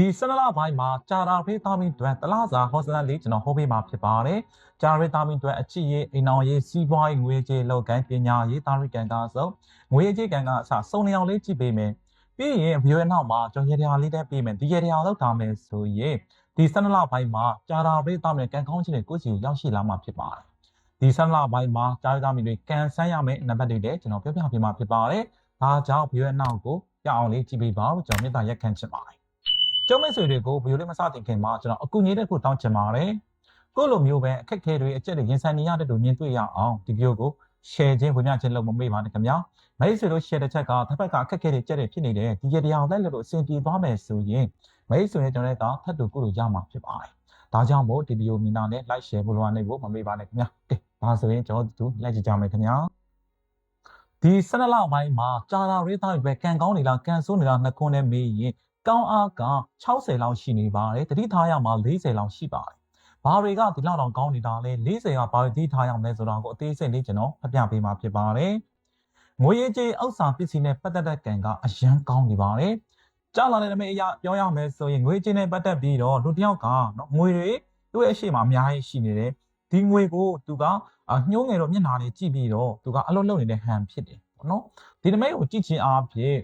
ဒီဆန္ဒလပိုင်းမှာဂျာရာဖေးသားမီတွဲတလားစာဟောစနလေးကျွန်တော်ဟောပေးမှာဖြစ်ပါတယ်ဂျာရာဖေးသားမီတွဲအချစ်ရေးအိမ်အောင်ရေးစီးပွားရေးငွေကြေးလောက်ကိုင်းပညာရေးသားရိကန်ကားစုံငွေကြေးကန်ကအစစုံနေအောင်လေးကြည့်ပေးမယ်ပြီးရင်ဗီဒီယိုရဲ့နောက်မှာကျွန်တော်ရေရာလေးတက်ပေးမယ်ဒီရေရာလောက်ထားမယ်ဆိုရင်ဒီဆန္ဒလပိုင်းမှာဂျာရာဖေးသားမီကန်ကောင်းခြင်းတွေကိုယ့်စီကိုရောက်ရှိလာမှာဖြစ်ပါတယ်ဒီဆန္ဒလပိုင်းမှာဂျာရာသားမီတွေကန်ဆန်းရမယ့်နံပါတ်တွေလည်းကျွန်တော်ပြောပြပေးမှာဖြစ်ပါတယ်ဒါကြောင့်ဗီဒီယိုရဲ့နောက်ကိုရအောင်လေးကြည့်ပေးပါဦးကျွန်တော်မေတ္တာရက်ခံချင်ပါတယ် ကျုံးမိတ်ဆွေတွေကိုဗီဒီယိုလေးမစတင်ခင်မှာကျွန်တော်အကူအညီတစ်ခုတောင်းချင်ပါတယ်။ကိုယ့်လိုမျိုးပဲအခက်အခဲတွေအကျက်တွေရင်ဆိုင်နေရတဲ့လူမြင်တွေ့ရအောင်ဒီဗီဒီယိုကို share ခြင်းဝင်ပြခြင်းလုပ်မမေ့ပါနဲ့ခင်ဗျာ။မိတ်ဆွေတို့ share တဲ့ချက်ကတစ်ဖက်ကအခက်အခဲတွေကြက်တွေဖြစ်နေတယ်ဒီရတရားလိုက်လို့အဆင်ပြေသွားမယ်ဆိုရင်မိတ်ဆွေနဲ့ကျွန်တော်တို့ကထပ်တူကိုလိုရမှာဖြစ်ပါတယ်။ဒါကြောင့်မို့ဒီဗီဒီယိုမိနာနဲ့ like share ဖို့လိုအနေကိုမမေ့ပါနဲ့ခင်ဗျာ။ကဲဒါဆိုရင်ကျွန်တော်တို့လိုက်ကြည့်ကြမယ်ခင်ဗျာ။ဒီဆနလပိုင်းမှာကြာလာရေးသားပဲကန်ကောင်းနေလားကန်ဆိုးနေလားနှစ်ခွန်းနဲ့မေးရင် ကောင်းအားက60လောက်ရှိနေပါတယ်တတိထားရမှာ40လောက်ရှိပါတယ်ဘာတွေကဒီလောက်တော့ကောင်းနေတာလဲ40ကဘာတွေတတိထားရမလဲဆိုတော့ကိုအသေးစိတ်လေးကျွန်တော်ဖျက်ပြပေးမှာဖြစ်ပါတယ်ငွေရေးကြေးဥစ္စာပစ္စည်းနဲ့ပတ်သက်တဲ့ကံကအရန်ကောင်းနေပါတယ်ကြာလာတဲ့နမိတ်အရာပြောရမယ်ဆိုရင်ငွေကြေးနဲ့ပတ်သက်ပြီးတော့လူတစ်ယောက်ကနော်ငွေတွေသူ့ရဲ့အရှိမအများကြီးရှိနေတယ်ဒီငွေကိုသူကညှိုးငယ်တော့မျက်နှာလေးကြည့်ပြီးတော့သူကအလုပ်လုပ်နေတဲ့ဟန်ဖြစ်တယ်ပေါ့နော်ဒီနမိတ်ကိုကြည့်ချင်းအားဖြင့်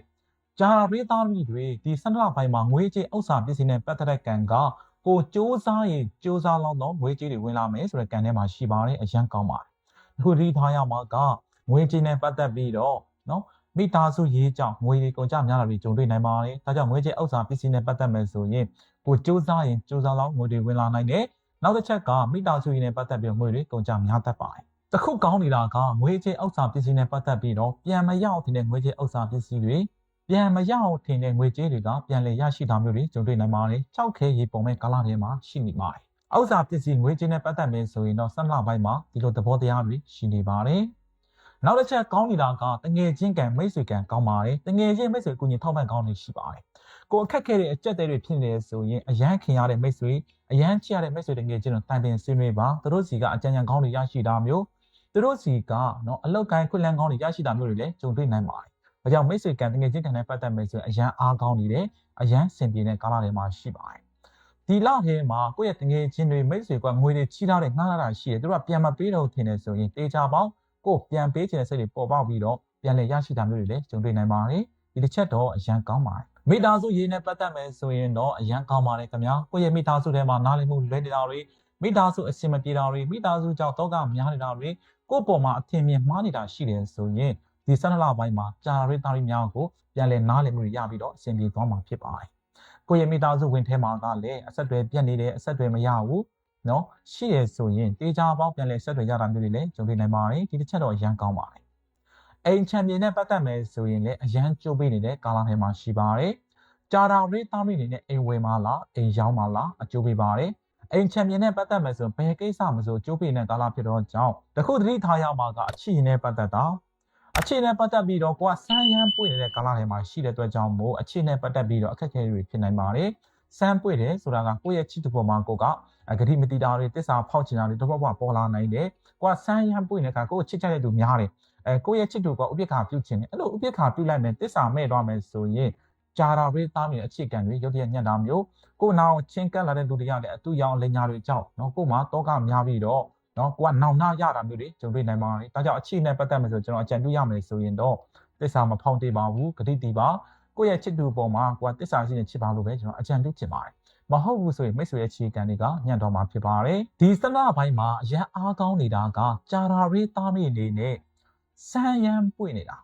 ဂျာရေးသားမိတွေဒီစန္ဒလပိုင်းမှာငွေကြေးဥစ္စာပစ္စည်းနဲ့ပတ်သက်တဲ့ကံကကိုစ조사ရင်စ조사လောက်တော့ငွေကြေးတွေဝင်လာမယ်ဆိုတဲ့ကံထဲမှာရှိပါတယ်အရန်ကောင်းပါတယ်အခုဒီထားရမှာကငွေကြေးနဲ့ပတ်သက်ပြီးတော့နော်မိသားစုရေးကြောင့်ငွေတွေကုန်ကြများလာပြီးကြုံတွေ့နိုင်ပါတယ်ဒါကြောင့်ငွေကြေးဥစ္စာပစ္စည်းနဲ့ပတ်သက်မယ်ဆိုရင်ကိုစ조사ရင်စ조사လောက်ငွေတွေဝင်လာနိုင်တယ်နောက်တစ်ချက်ကမိသားစုရေးနဲ့ပတ်သက်ပြီးငွေတွေကုန်ကြများတတ်ပါတယ်တခုကောင်းနေတာကငွေကြေးဥစ္စာပစ္စည်းနဲ့ပတ်သက်ပြီးတော့ပြန်မရောက်တဲ့ငွေကြေးဥစ္စာပစ္စည်းတွေ ပြန်မရအောင်ထင်တဲ့ငွေကြေးတွေကပြန်လည်ရရှိတာမျိုးတွေကြုံတွေ့နိုင်ပါတယ်။ကြောက်ခဲရေပုံမဲ့ကာလထဲမှာရှိနေပါတယ်။အောက်စာပစ္စည်းငွေကြေးနဲ့ပတ်သက်မယ်ဆိုရင်တော့ဆက်လပိုင်းမှာဒီလိုသဘောတရားတွေရှိနေပါတယ်။နောက်တစ်ချက်ကောင်းနေတာကတငယ်ချင်းကံမိတ်ဆွေကံကောင်းပါတယ်။တငယ်ချင်းမိတ်ဆွေကူညီထောက်ပံ့ကောင်းနေရှိပါတယ်။ကိုအခက်ခဲတဲ့အကြက်တွေဖြစ်နေဆိုရင်အရန်ခင်ရတဲ့မိတ်ဆွေအရန်ချရတဲ့မိတ်ဆွေတငယ်ချင်းတို့တိုင်ပင်ဆွေးနွေးပါသူတို့စီကအကြံဉာဏ်ကောင်းတွေရရှိတာမျိုးသူတို့စီကနော်အလောက်ကိုင်းခွင့်လန်းကောင်းတွေရရှိတာမျိုးတွေလည်းကြုံတွေ့နိုင်ပါတယ်။ ဒါကြောင့်မိတ်ဆွေကံတငယ်ချင်းကံနဲ့ပတ်သက်မယ်ဆိုရင်အရန်အားကောင်းနေတယ်အရန်စင်ပြေတဲ့ကာလတွေမှာရှိပါတယ်။ဒီလထဲမှာကိုယ့်ရဲ့တငယ်ချင်းတွေမိတ်ဆွေကငွေတွေချီးထားတဲ့ငှားလာတာရှိတယ်သူတို့ကပြန်မပေးတော့ထင်တယ်ဆိုရင်တေချာပေါင်းကိုယ်ပြန်ပေးချင်တဲ့စိတ်တွေပေါ်ပေါက်ပြီးတော့ပြန်လည်ရရှိတာမျိုးတွေလည်းကြုံတွေ့နိုင်ပါတယ်။ဒီတစ်ချက်တော့အရန်ကောင်းပါတယ်။မိသားစုရေးနဲ့ပတ်သက်မယ်ဆိုရင်တော့အရန်ကောင်းပါတယ်ခင်ဗျာ။ကိုယ့်ရဲ့မိသားစုထဲမှာနားလည်မှုလွဲနေတာတွေမိသားစုအဆင်မပြေတာတွေမိသားစုကြောင့်တော့ကများနေတာတွေကိုယ့်ပေါ်မှာအထင်မြင်မှားနေတာရှိတယ်ဆိုရင် ဒီဆန္ဒလပိုင်းမှာကြာရေးသားရီများကိုပြန်လည်နားလည်မှုရပြီးတော့အဆင်ပြေသွားမှာဖြစ်ပါတယ်။ကိုယ့်ရဲ့မိသားစုဝင်ထဲမှာကလည်းအဆက်တွေပြတ်နေတယ်အဆက်တွေမရဘူး။နော်ရှိရဆိုရင်တေချာပေါင်းပြန်လည်ဆက်တွေရတာမျိုးတွေလည်းကြုံတွေ့နိုင်ပါတယ်။ဒီတစ်ချက်တော့အရန်ကောင်းပါတယ်။အိမ်ချန်ပီယံနဲ့ပတ်သက်မယ်ဆိုရင်လည်းအရန်ကြိုးပေးနေတဲ့ကာလထဲမှာရှိပါတယ်။ကြာတာရေးသားမိနေတဲ့အိမ်ဝယ်မှာလားအိမ်ရောင်းမှာလားအကျိုးပေးပါတယ်။အိမ်ချန်ပီယံနဲ့ပတ်သက်မယ်ဆိုဘယ်ကိစ္စမဆိုကြိုးပေးနေတဲ့ကာလဖြစ်တော့ကြောင့်တခုတတိထားရမှာကအချီနဲ့ပတ်သက်တာ အခြေနဲ့ပတ်သက်ပြီးတော့ကိုကစမ်းရမ်းပွင့်နေတဲ့ကာလထဲမှာရှိတဲ့အတွက်ကြောင့်မို့အခြေနဲ့ပတ်သက်ပြီးတော့အခက်အခဲတွေဖြစ်နိုင်ပါတယ်။စမ်းပွင့်တယ်ဆိုတာကကိုယ့်ရဲ့ချစ်သူပေါ်မှာကိုကဂတိမတိတာတွေတစ္ဆာဖောက်ချင်တာတွေတော့ဘောပေါ်လာနိုင်တယ်။ကိုကစမ်းရမ်းပွင့်နေတဲ့အခါကိုချစ်ကြတဲ့သူများတယ်။အဲကိုယ့်ရဲ့ချစ်သူကဥပိ္ပခာပြုတ်ချင်တယ်။အဲ့လိုဥပိ္ပခာပြုတ်လိုက်မယ်တစ္ဆာမဲ့သွားမယ်ဆိုရင်ဂျာရာရေးသားနေတဲ့အခြေခံတွေရုပ်တရက်ညံ့တာမျိုးကိုနောင်ချင်းကပ်လာတဲ့လူတွေကလည်းအတူရောင်အလင်ညာတွေကြောက်နော်ကို့မှာတောကများပြီးတော့ နော်ကိုကနောင်နာရတာမျိုးတွေကြုံတွေ့နိုင်ပါတယ်ဒါကြောင့်အခြေနဲ့ပတ်သက်မယ်ဆိုကျွန်တော်အကြံပြုရမယ်ဆိုရင်တော့တစ္ဆာမဖောင်းတေးပါဘူးဂတိတီပါကိုယ့်ရဲ့ချစ်သူပေါ်မှာကိုကတစ္ဆာရှိနေချစ်ပါလို့ပဲကျွန်တော်အကြံပြုချင်ပါတယ်မဟုတ်ဘူးဆိုရင်မိတ်ဆွေရဲ့ခြေကံတွေကညံ့တော်မှာဖြစ်ပါတယ်ဒီစနဘိုင်းမှာအရန်အားကောင်းနေတာကကြာရာရေးသားမိအနေနဲ့ဆန်းရမ်းပွင့်နေတာ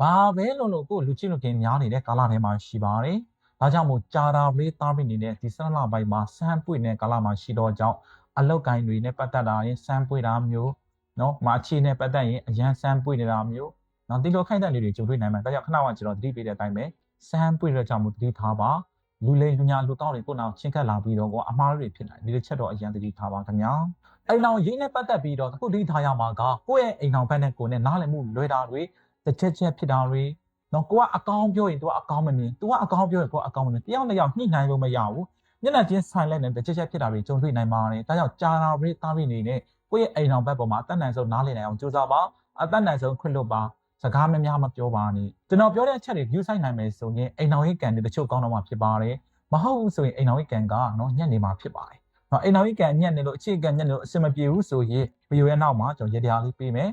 ဘာပဲလို့လို့ကိုလူချင်းလူခင်များနေတဲ့ကာလထဲမှာရှိပါတယ်ဒါကြောင့်မို့ကြာရာရေးသားမိနေတဲ့ဒီစနဘိုင်းမှာဆန်းပွင့်တဲ့ကာလမှာရှိတော့ကြောင့် အလောက်ကိုင်းတွေနဲ့ပတ်သက်တာရင်စမ်းပွေတာမျိုးနော်မာချီနဲ့ပတ်သက်ရင်အရန်စမ်းပွေနေတာမျိုးနော်ဒီလိုခိုက်တဲ့လေးတွေကြုံတွေ့နိုင်မှာဒါကြောင့်ခဏကကျွန်တော်သတိပေးတဲ့အတိုင်းပဲစမ်းပွေတဲ့ကြောင့်မို့သတိထားပါလူလိမ်လူညာလူတောင်းတွေကိုနောက်ချင်းကပ်လာပြီးတော့ကိုအမားတွေဖြစ်နိုင်ဒီတစ်ချက်တော့အရန်သတိထားပါခင်ဗျာအိမ်အောင်ရင်းနဲ့ပတ်သက်ပြီးတော့အခုသတိထားရမှာကကိုယ့်ရဲ့အိမ်အောင်ဘက်နဲ့ကိုယ်နဲ့နားလည်မှုလွဲတာတွေတစ်ချက်ချက်ဖြစ်တာတွေနော်ကိုကအကောင်းပြောရင် तू ကအကောင်းမမြင် तू ကအကောင်းပြောရင်ကိုကအကောင်းမမြင်တယောက်နဲ့ယောက်ညှိနှိုင်းလို့မရဘူး မျက်နှာချင်းဆိုင်လိုက်တဲ့တစ်ချက်ချက်ဖြစ်တာတွေကြုံတွေ့နိုင်ပါတယ်။ဒါကြောင့်ကြာတာရေးသားရင်းနေနဲ့ကိုယ့်ရဲ့အိမ်တော်ဘက်ပေါ်မှာအသက်နိုင်ဆုံးနားလည်နိုင်အောင်ကြိုးစားပါအသက်နိုင်ဆုံးခွင့်လွတ်ပါစကားမများမပြောပါနဲ့ကျွန်တော်ပြောတဲ့အချက်တွေ view site နိုင်မယ်ဆိုရင်အိမ်တော်ရေးကန်တွေတချို့ကောင်းတော့မှဖြစ်ပါတယ်မဟုတ်ဘူးဆိုရင်အိမ်တော်ကြီးကံကနော်ညက်နေမှာဖြစ်ပါတယ်နော်အိမ်တော်ကြီးကံညက်နေလို့အခြေကံညက်နေလို့အစင်မပြေဘူးဆိုရင်ဗီဒီယိုရဲ့နောက်မှာကျွန်တော်ရေတရားလေးပေးမယ်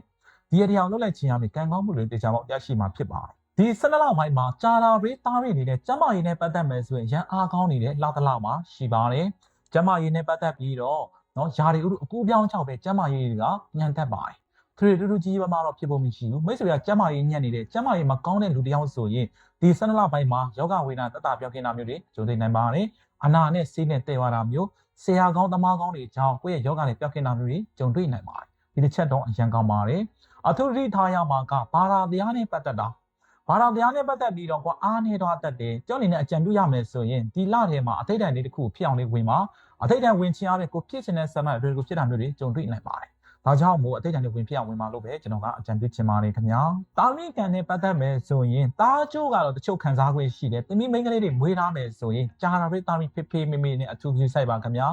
ဒီရေတရားကိုလုပ်လိုက်ခြင်းအပြင်ကံကောင်းမှုတွေတေချာပေါက်ရရှိမှာဖြစ်ပါတယ် ဒီ၁၂လပိုင်းမှာကြာလာရေးတားရနေတဲ့ကျမရည်နဲ့ပတ်သက်မယ်ဆိုရင်ရန်အားကောင်းနေတဲ့လောက်တလောက်မှာရှိပါတယ်ကျမရည်နဲ့ပတ်သက်ပြီးတော့နော်ယာရီဥအကူပြောင်းချောက်ပဲကျမရည်တွေကညံတက်ပါတယ်သူတွေတူတူကြီးကြီးပါးပါးတော့ဖြစ်ဖို့မရှိဘူးမိတ်ဆွေကကျမရည်ညံ့နေတဲ့ကျမရည်မကောင်းတဲ့လူတစ်ယောက်ဆိုရင်ဒီ၁၂လပိုင်းမှာယောဂဝေဒနာတတပြောင်းခင်းတာမျိုးတွေကြုံတွေ့နိုင်ပါတယ်အနာနဲ့ဆေးနဲ့တည်သွားတာမျိုးဆရာကောင်းသမားကောင်းတွေကြောင့်ကိုယ့်ရဲ့ယောဂနဲ့ပြောင်းခင်းတာမျိုးတွေကြုံတွေ့နိုင်ပါတယ်ဒီတစ်ချက်တော့အရန်ကောင်းပါတယ်အထူးသတိထားရမှာကဘာသာတရားနဲ့ပတ်သက်တာ ဘာသာတရားနဲ့ပတ်သက်ပြီးတော့ကွာအားနေတော့တတ်တယ်ကြောက်နေတဲ့အကြံပြုရမယ်ဆိုရင်ဒီလထဲမှာအထိတ်တန်လေးတစ်ခုဖြစ်အောင်လေးဝင်ပါအထိတ်တန်ဝင်ချင်အားဖြင့်ကိုဖြစ်ချင်တဲ့ဆန္ဒတွေတွေကိုဖြစ်တာမျိုးတွေကြုံတွေ့နိုင်ပါတယ်ဒါကြောင့်မို့အတိတ်တန်တွေဝင်ဖြစ်အောင်ဝင်ပါလို့ပဲကျွန်တော်ကအကြံပြုချင်ပါတယ်ခင်ဗျာတာမီကန်နဲ့ပတ်သက်မယ်ဆိုရင်တားချိုးကတော့တချို့ခံစား권ရှိတယ်တမီမိန်းကလေးတွေမွေးထားမယ်ဆိုရင်ကြာတာတွေတာမီဖေဖေမေမေနဲ့အထူးပြုဆိုင်ပါခင်ဗျာ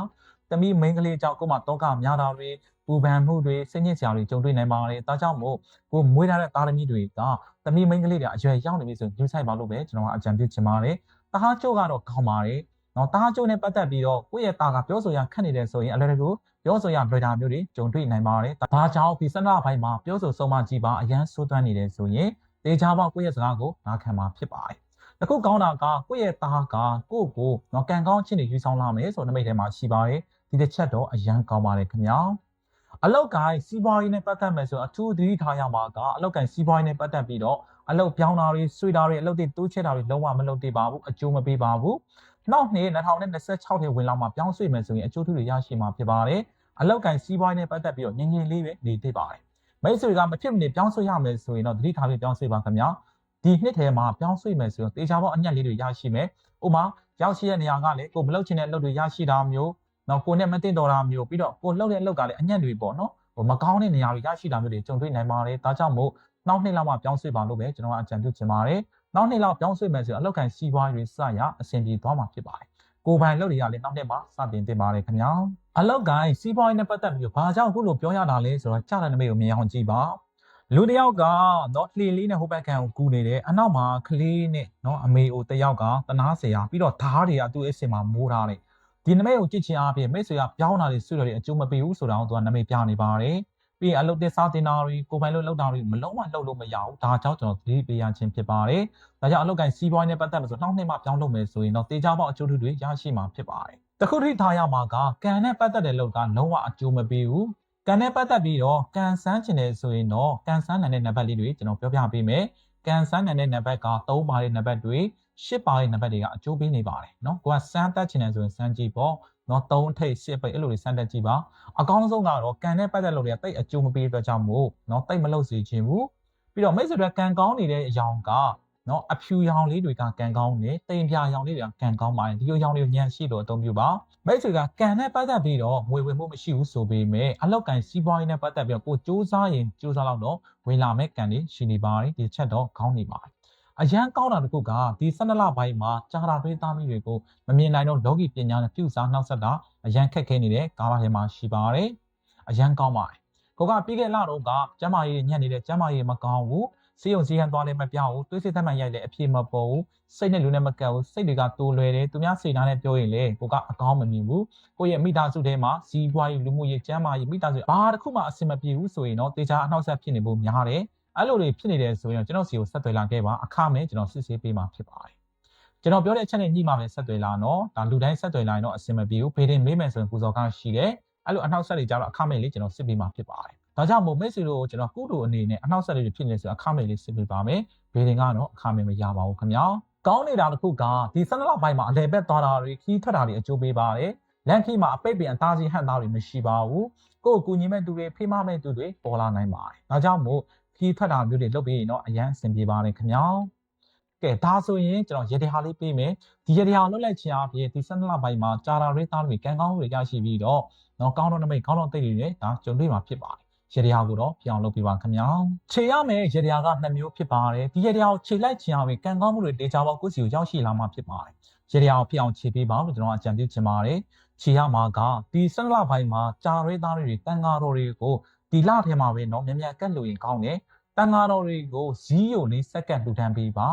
တမီမိန်းကလေးကြောင့်ကို့မှာတောကများတာတွေပူပန်မှုတွေစိတ်ညစ်စရာတွေကြုံတွေ့နိုင်ပါတယ်ဒါကြောင့်မို့ကိုမွေးထားတဲ့သားသမီးတွေကတမီမိန်းကလေးတွေအရွယ်ရောက်နေပြီဆိုရင်ယူဆိုင်ပါလို့ပဲကျွန်တော်ကအကြံပြုချင်ပါတယ်တားချိုးကတော့ကောင်းပါတယ်နော်တားချိုးနဲ့ပတ်သက်ပြီးတော့ကိုယ့်ရဲ့သားကပြောဆိုရခက်နေတယ်ဆိုရင်အလွယ်တကူပြောဆိုရလွယ်တာမျိုးတွေကြုံတွေ့နိုင်ပါတယ်။ဒါကြောင့်ဒီစနဘိုင်းမှာပြောဆိုဆုံးမကြည့်ပါအရန်ဆိုးသွမ်းနေတယ်ဆိုရင်တေချာပေါက်ကိုယ့်ရဲ့စကားကိုနားခံမှာဖြစ်ပါတယ်။ အခုကောင်းတာကကိုယ့်ရဲ့သားကကိုယ့်ကိုနော်ကံကောင်းခြင်းတွေယူဆောင်လာမယ်ဆိုတဲ့နမိတ်ထဲမှာရှိပါတယ်။ဒီတစ်ချက်တော့အရန်ကောင်းပါတယ်ခင်ဗျာ။အလောက်ကိုင်းစီးပွားရေးနဲ့ပတ်သက်မယ်ဆိုအထူးသတိထားရမှာကအလောက်ကိုင်းစီးပွားရေးနဲ့ပတ်သက်ပြီးတော့အလောက်ပြောင်းတာတွေဆွေတာတွေအလောက်တွေတိုးချဲ့တာတွေလုံးဝမလုပ်သေးပါဘူးအကျိုးမပေးပါဘူး။နောက်နှစ်2026ထဲဝင်လောက်မှာပြောင်းရွှေ့မယ်ဆိုရင်အကျိုးထူးတွေရရှိမှာဖြစ်ပါတယ်။အလောက်ကန်စီးပွားရေးနဲ့ပတ်သက်ပြီးတော့ငြင်းငြင်းလေးပဲနေသေးပါတယ်မိတ်ဆွေကမဖြစ်မနေပြောင်းဆွေးရမယ်ဆိုရင်တော့သတိထားပြီးပြောင်းဆွေးပါခင်ဗျာ ဒီနှစ်ထဲမှာပြောင်းဆွေးမယ်ဆိုတော့တေချာပေါအညက်လေးတွေရရှိမယ်ဥမာရောက်ရှိတဲ့နေရာကလည်းကိုမလောက်ချင်တဲ့အလုပ်တွေရရှိတာမျိုးနော်ကိုနဲ့မတင်တော်တာမျိုးပြီးတော့ကိုလှုပ်တဲ့အလုပ်ကလည်းအညက်တွေပေါ့နော်ဟိုမကောင်းတဲ့နေရာတွေရရှိတာမျိုးတွေကြုံတွေ့နိုင်ပါတယ်ဒါကြောင့်မို့နောက်နှစ်လောက်မှပြောင်းဆွေးပါလို့ပဲကျွန်တော်ကအကြံပြုချင်ပါတယ်နောက်နှစ်လောက်ပြောင်းဆွေးမယ်ဆိုရင်အလောက်ကန်စီးပွားရေးစရအဆင်ပြေသွားမှာဖြစ်ပါတယ်ကိုပိုင်လုပ်တွေရလည်းနောက်နှစ်မှာစတင်တင်ပါတယ်ခင်ဗျာအလောက်ကိုင်းစီးပွားရေးနဲ့ပတ်သက်ပြီးဘာကြောင့်အခုလိုပြောရတာလဲဆိုတော့ကြားတဲ့နမိတ်ကိုမြင်အောင်ကြည့်ပါ လူတယောက်ကနော်လှေလေးနဲ့ဟိုဘက်ကန်ကိုကူးနေတယ်အနောက်မှာကလေးနဲ့နော်အမေအိုတယောက်ကတနာဆရာပြီးတော့ဓားတွေကသူ့အစ်စင်မှာမိုးထားတယ်ဒီနမိတ်ကိုကြည့်ချင်းအားဖြင့်မိတ်ဆွေကပြောင်းတာတွေဆွတွေအကျိုးမပေးဘူးဆိုတော့သူကနမိတ်ပြနေပါတယ်ပြီးရင်အလုပ်တက်စားတင်တာတွေကိုပိုင်လို့လောက်တာတွေမလုံးဝလောက်လို့မရဘူးဒါကြောင့်ကျွန်တော်သတိပေးရခြင်းဖြစ်ပါတယ်ဒါကြောင့်အလုပ်ကန်စီးပွားရေးနဲ့ပတ်သက်လို့ဆိုနောက်နှစ်မှပြောင်းလုပ်မယ်ဆိုရင်တော့တေချာပေါက်အကျိုးတွေရရှိမှာဖြစ်ပါတယ်တခုထိထားရမှာကကံနဲ့ပတ်သက်တဲ့လုပ်ကလုံးဝအကျိုးမပေးဘူး ကံနဲ့ပတ်သက်ပြီးတော့ကံစမ်းချင်တယ်ဆိုရင်တော့ကံစမ်းနိုင်တဲ့နံပါတ်လေးတွေကျွန်တော်ပြောပြပေးမယ်။ကံစမ်းနိုင်တဲ့နံပါတ်က3ပါးတဲ့နံပါတ်တွေ10ပါးတဲ့နံပါတ်တွေကအကျိုးပေးနေပါတယ်နော်။ကိုကစမ်းတတ်ချင်တယ်ဆိုရင်စမ်းကြည့်ပေါ့။နော်3အထိပ်10ပိတ်အဲ့လိုတွေစမ်းတတ်ကြည့်ပါ။အကောင်းဆုံးကတော့ကံနဲ့ပတ်သက်လို့တွေကတိတ်အကျိုးမပေးတဲ့အတွက်ကြောင့်မို့နော်တိတ်မလုပ်စေချင်ဘူး။ပြီးတော့မိတ်ဆွေတွေကံကောင်းနေတဲ့အရာက နော်အဖြူရောင်လေးတွေကကံကောင်းနေတိမ်ပြာရောင်လေးတွေကကံကောင်းပါတယ်ဒီလိုရောင်လေးကိုညံရှိလို့အသုံးပြုပါမိတ်ဆွေကကံနဲ့ပတ်သက်ပြီးတော့ငွေဝင်မှုမရှိဘူးဆိုပေမဲ့အလောက်ကန်စီးပွားရေးနဲ့ပတ်သက်ပြီးတော့ကိုစူးစမ်းရင်စူးစမ်းတော့တော့ဝင်လာမဲ့ကံတွေရှိနေပါတယ်ဒီချက်တော့ကောင်းနေပါတယ်အရန်ကောင်းတာတခုကဒီ12လပိုင်းမှာကြာတာတွေးသားမိတွေကိုမမြင်နိုင်တော့လောကီပညာနဲ့ပြုစားနှောက်ဆက်တာအရန်ခက်ခဲနေတဲ့ကာလထဲမှာရှိပါတယ်အရန်ကောင်းပါတယ်ကိုကပြီးခဲ့လတော့ကကျမကြီးညံ့နေတဲ့ကျမကြီးမကောင်းဘူး စီယုံစီဟန်သွားလည်းမပြောင်းဘူးတွေးစစ်သက်မှန်ရိုက်လည်းအပြည့်မပေါ်ဘူးစိတ်နဲ့လူနဲ့မကပ်ဘူးစိတ်တွေကတိုးလွယ်တယ်သူများစေနာနဲ့ပြောရင်လေကိုကအကောင်းမမြင်ဘူးကိုရဲ့မိသားစုထဲမှာစီးပွားရေးလူမှုရေးကျန်းမာရေးမိသားစုဘာတစ်ခုမှအဆင်မပြေဘူးဆိုရင်တော့တေချာအနှောက်အယှက်ဖြစ်နေဖို့များတယ်အဲ့လိုတွေဖြစ်နေတယ်ဆိုရင်ကျွန်တော်စီကိုဆက်သွယ်လာခဲ့ပါအခမဲ့ကျွန်တော်စစ်ဆေးပေးမှာဖြစ်ပါတယ်ကျွန်တော်ပြောတဲ့အချက်နဲ့ညှိမှပဲဆက်သွယ်လာနော်ဒါလူတိုင်းဆက်သွယ်လာရင်တော့အဆင်မပြေဘူးဖေးတင်မေးမယ်ဆိုရင်ပူဇော်ကားရှိတယ်အဲ့လိုအနှောက်အယှက်တွေကြတော့အခမဲ့လေးကျွန်တော်စစ်ပေးမှာဖြစ်ပါတယ် ဒါကြောင့်မို့မိတ်ဆွေတို့ကျွန်တော်ကုတူအနေနဲ့အနှောက်အယှက်တွေဖြစ်နေဆိုအခမဲ့လေးစစ်ပေးပါမယ်ဘေးတင်ကတော့အခမဲ့မရပါဘူးခင်ဗျာကောင်းနေတာတစ်ခုကဒီ12လပိုင်းမှာအလဲဘက်သွားတာတွေခီးထွက်တာတွေအကျိုးပေးပါတယ်လန်ခီမှာအပိတ်ပင်အသားစီဟန်သားတွေမရှိပါဘူးကိုယ်ကူညီမဲ့သူတွေဖေးမမဲ့သူတွေပေါ်လာနိုင်ပါတယ်ဒါကြောင့်မို့ခီးထွက်တာမျိုးတွေလုပ်ပြီးရင်တော့အရန်အဆင်ပြေပါတယ်ခင်ဗျာကဲဒါဆိုရင်ကျွန်တော်ရေတဟာလေးပေးမယ်ဒီရေတဟာလွတ်လိုက်ခြင်းအပြင်ဒီ12လပိုင်းမှာဂျာရာရေးသားတွေကံကောင်းတွေရရှိပြီးတော့နော်ကောင်းတော့နမိတ်ကောင်းတော့တိတ်တွေလည်းဒါကြုံတွေ့မှာဖြစ်ပါတယ် ရေတရာကိုတော့ပြောင်းလုပ်ပြပါခင်ဗျာခြေရမယ်ရေတရာကနှစ်မျိုးဖြစ်ပါတယ်ဒီရေတရာကိုခြေလိုက်ချင်အောင်ကံကောင်းမှုတွေတေချာပေါက်ကိုစီကိုရောက်ရှိလာမှဖြစ်ပါတယ်ရေတရာကိုဖြစ်အောင်ခြေပေးပါလို့ကျွန်တော်အကြံပြုချင်ပါတယ်ခြေရမှာကဒီစနလပိုင်းမှာကြာရဲသားတွေတန်ဃာတော်တွေကိုဒီလထဲမှာပဲเนาะမြန်မြန်ကတ်လို့ရင်ကောင်းတယ်တန်ဃာတော်တွေကိုဇီးယိုလေးစက္ကန့်လူတန်းပေးပါ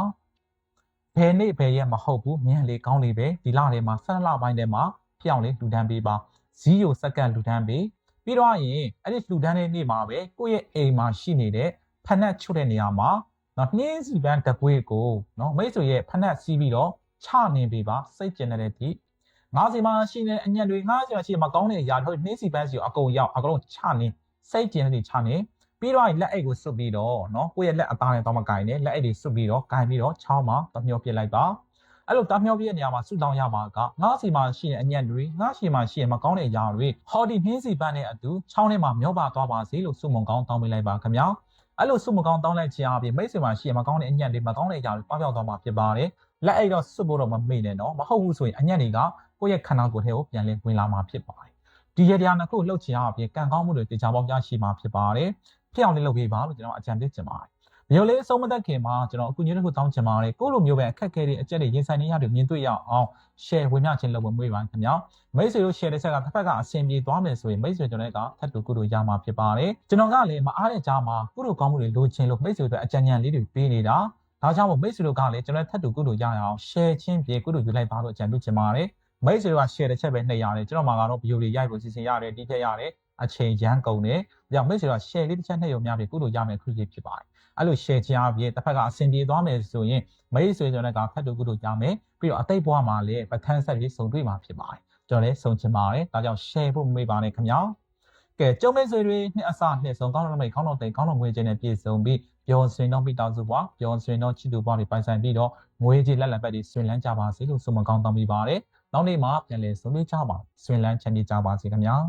ဘယ်နေ့ဘယ်ရက်မဟုတ်ဘူးမြန်လေကောင်းလေပဲဒီလထဲမှာဆက်လပိုင်းထဲမှာပြောင်းလေလူတန်းပေးပါဇီးကိုစက္ကန့်လူတန်းပေး ပြီးတော့ရင်အဲ့ဒီလှူဒန်းတဲ့နေ့မှာပဲကိုယ့်ရဲ့အိမ်မှာရှိနေတဲ့ဖက်နှက်ချုပ်တဲ့နေရာမှာနော်နှင်းစီပန်းတပွေးကိုနော်မိတ်ဆွေရဲ့ဖက်နှက်စီးပြီးတော့ချနေပြီပါစိတ်ကျင်တဲ့တိငါးစီမှာရှိနေတဲ့အညံ့တွေငါးစီမှာရှိမကောင်းတဲ့ຢာထုတ်နှင်းစီပန်းစီကိုအကုန်ရောက်အကုန်ချနေစိတ်ကျင်တဲ့ချနေပြီးတော့လက်အိတ်ကိုစွပ်ပြီးတော့နော်ကိုယ့်ရဲ့လက်အသားနဲ့တော့မကင်နဲ့လက်အိတ်တွေစွပ်ပြီးတော့ကင်ပြီးတော့ချောင်းမှာတမျောပစ်လိုက်ပါ အဲ့လိုတားမြောက်ပြည့်တဲ့နေရာမှာဆူတောင်းရမှာကငါးစီမှာရှိတဲ့အညံ့တွေငါးစီမှာရှိတဲ့မကောင်းတဲ့အရာတွေဟော်ဒီနှင်းစီပန်းနဲ့အတူချောင်းထဲမှာမျောပါသွားပါစေလို့ဆုမုံကောင်းတောင်းပေးလိုက်ပါခင်ဗျာအဲ့လိုဆုမကောင်းတောင်းလိုက်ခြင်းအပြင်မိတ်ဆွေမှာရှိတဲ့မကောင်းတဲ့အညံ့တွေမကောင်းတဲ့အရာတွေပေါက်ရောက်သွားမှာဖြစ်ပါတယ်လက်အိတ်တော့စွတ်ဖို့တော့မမေ့နဲ့နော်မဟုတ်ဘူးဆိုရင်အညံ့တွေကကိုယ့်ရဲ့ခန္ဓာကိုယ်ထဲကိုပြန်လည်ဝင်လာမှာဖြစ်ပါတယ်ဒီရတရားနှစ်ခုလှုပ်ခြင်းအပြင်ကံကောင်းမှုတွေတရားပေါက်ရရှိမှာဖြစ်ပါတယ်ဖြစ်အောင်လေးလုပ်ပေးပါလို့ကျွန်တော်အကြံပေးချင်ပါတယ် မျိုးလေးအဆုံးမသက်ခင်မှာကျွန်တော်အကူအညီတစ်ခုတောင်းချင်ပါတယ်။ကိုယ့်လိုမျိုးပဲအခက်အခဲတွေအကျက်တွေရင်ဆိုင်နေရတယ်မြင်တွေ့ရအောင် share ဝင်မြခြင်းလုပ်ဖို့မွေးပါခင်ဗျာ။မိတ်ဆွေတို့ share တဲ့ဆက်ကတစ်ဖက်ကအဆင်ပြေသွားမယ်ဆိုရင်မိတ်ဆွေကျွန်တော်ကထပ်တူကုတို့ရမှာဖြစ်ပါတယ်။ကျွန်တော်ကလည်းမအားတဲ့ကြားမှာကုတို့ကောင်းမှုတွေလိုချင်လို့မိတ်ဆွေတို့အကြံဉာဏ်လေးတွေပေးနေတာ။ဒါကြောင့်မို့မိတ်ဆွေတို့ကလည်းကျွန်တော်ထပ်တူကုတို့ရအောင် share ချင်းပြေကုတို့ယူလိုက်ပါလို့အကြံပေးချင်ပါတယ်။မိတ်ဆွေတို့က share တစ်ချက်ပဲနှိပ်ရတယ်ကျွန်တော်မှာကတော့ video တွေရိုက်ဖို့စီစဉ်ရတယ်ဒီထက်ရတယ်အချိန်ရန်ကုန်တယ်။ကြောင့်မိတ်ဆွေတို့ share လေးတစ်ချက်နှိပ်ရုံများပြီကုတို့ရမယ်ခွင့်ရဖြစ်ပါတယ်။ အဲ့လို share ချအပြင်တစ်ဖက်ကအဆင်ပြေသွားမယ်ဆိုရင်မိတ်ဆွေကျွန်တော်ကဖတ်တူကုတို့ရမယ်ပြီးတော့အတိတ်ဘဝမှာလည်းပဋ္ဌာန်းဆက်ပြီးစုံတွေ့မှာဖြစ်ပါတယ်။ကျွန်တော်လည်းစုံချင်ပါတယ်။ဒါကြောင့် share ဖို့မမေ့ပါနဲ့ခင်ဗျာ။ကဲကျုံမိတ်ဆွေတွေနှစ်အစနှစ်ဆုံးကောင်းတော်မိတ်ကောင်းတော်တိန်ကောင်းတော်ငွေချင်းနဲ့ပြည့်စုံပြီးပျော်ရွှင်တော့မိသားစုဘဝပျော်ရွှင်တော့ချစ်သူဘဝတွေပိုင်ဆိုင်ပြီးတော့ငွေကြီးလက်လက်ပတ်တွေဆွင်လန်းကြပါစေလို့ဆုမကောင်းတောင်းပေးပါတယ်။နောက်နေ့မှာပြန်လည်ဆုံတွေ့ကြပါဆွင်လန်းချမ်းမြေ့ကြပါစေခင်ဗျာ။